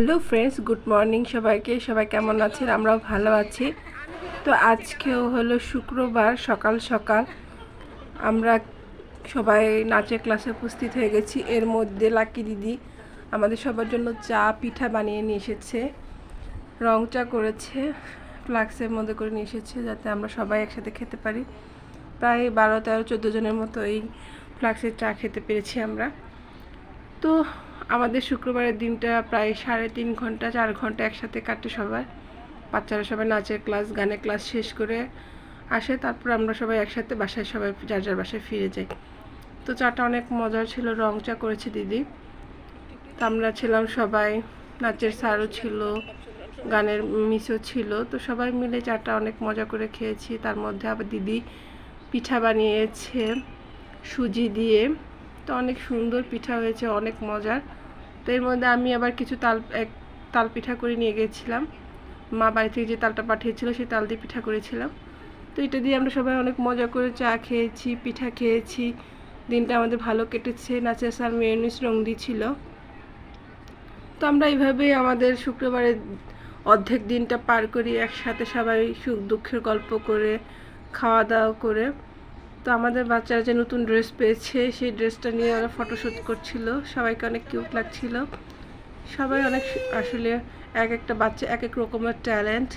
Hello friends, good morning সবাইকে। সবাই কেমন আছেন? আমরাও ভালো আছি। তো আজকেও হলো শুক্রবার, সকাল সকাল। আমরা সবাই নাচের ক্লাসে উপস্থিত হয়ে গেছি। এর মধ্যে লাকি দিদি আমাদের সবার জন্য চা, পিঠা বানিয়ে নিয়ে এসেছে। রং চা করেছে ফ্লাক্সের মধ্যে করে নিয়ে এসেছে যাতে আমরা সবাই একসাথে খেতে পারি। প্রায় বারো, তেরো, চোদ্দ জনের মতো এই ফ্লাক্সের চা খেতে পেরেছি আমরা। তো আমাদের শুক্রবারের দিনটা প্রায় সাড়ে তিন ঘণ্টা, চার ঘণ্টা একসাথে কাটে সবার। বাচ্চারা সবাই নাচের ক্লাস, গানের ক্লাস শেষ করে আসে, তারপর আমরা সবাই একসাথে বাসায় সবাই যার যার বাসায় ফিরে যাই। তো চাটা অনেক মজার ছিল রং চা করেছে দিদি। তো আমরা ছিলাম সবাই, নাচের স্যারও ছিল, গানের মিসও ছিল, তো সবাই মিলে চাটা অনেক মজা করে খেয়েছি। তার মধ্যে আবার দিদি পিঠা বানিয়েছে, সুজি দিয়ে। তো অনেক সুন্দর পিঠা হয়েছে, অনেক মজার। তো এর মধ্যে আমি আবার কিছু তাল, এক তাল পিঠা করে নিয়ে গেছিলাম। মা বাড়ি থেকে যে তালটা পাঠিয়েছিল, সেই তাল দিয়ে পিঠা করেছিলাম। তো এটা দিয়ে আমরা সবাই অনেক মজা করে চা খেয়েছি, পিঠা খেয়েছি। দিনটা আমাদের ভালো কেটেছে। নাচের স্যার মেয়নিস রং দিয়েছিল তো আমরা এইভাবেই আমাদের শুক্রবারের অর্ধেক দিনটা পার করি একসাথে সবাই সুখ দুঃখের গল্প করে খাওয়া দাওয়া করে। তো আমাদের বাচ্চারা যে নতুন ড্রেস পেয়েছে, সেই ড্রেসটা নিয়ে ওরা ফটোশ্যুট করছিল। সবাইকে অনেক কিউট লাগছিল। সবাই অনেক আসলে এক একটা বাচ্চা এক এক রকমের ট্যালেন্ট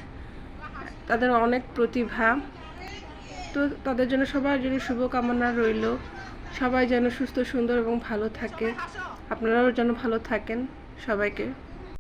তাদের অনেক প্রতিভা। তো তাদের জন্য সবার জন্য শুভকামনা রইল। সবাই যেন সুস্থ, সুন্দর এবং ভালো থাকে। আপনারাও যেন ভালো থাকেন সবাইকে।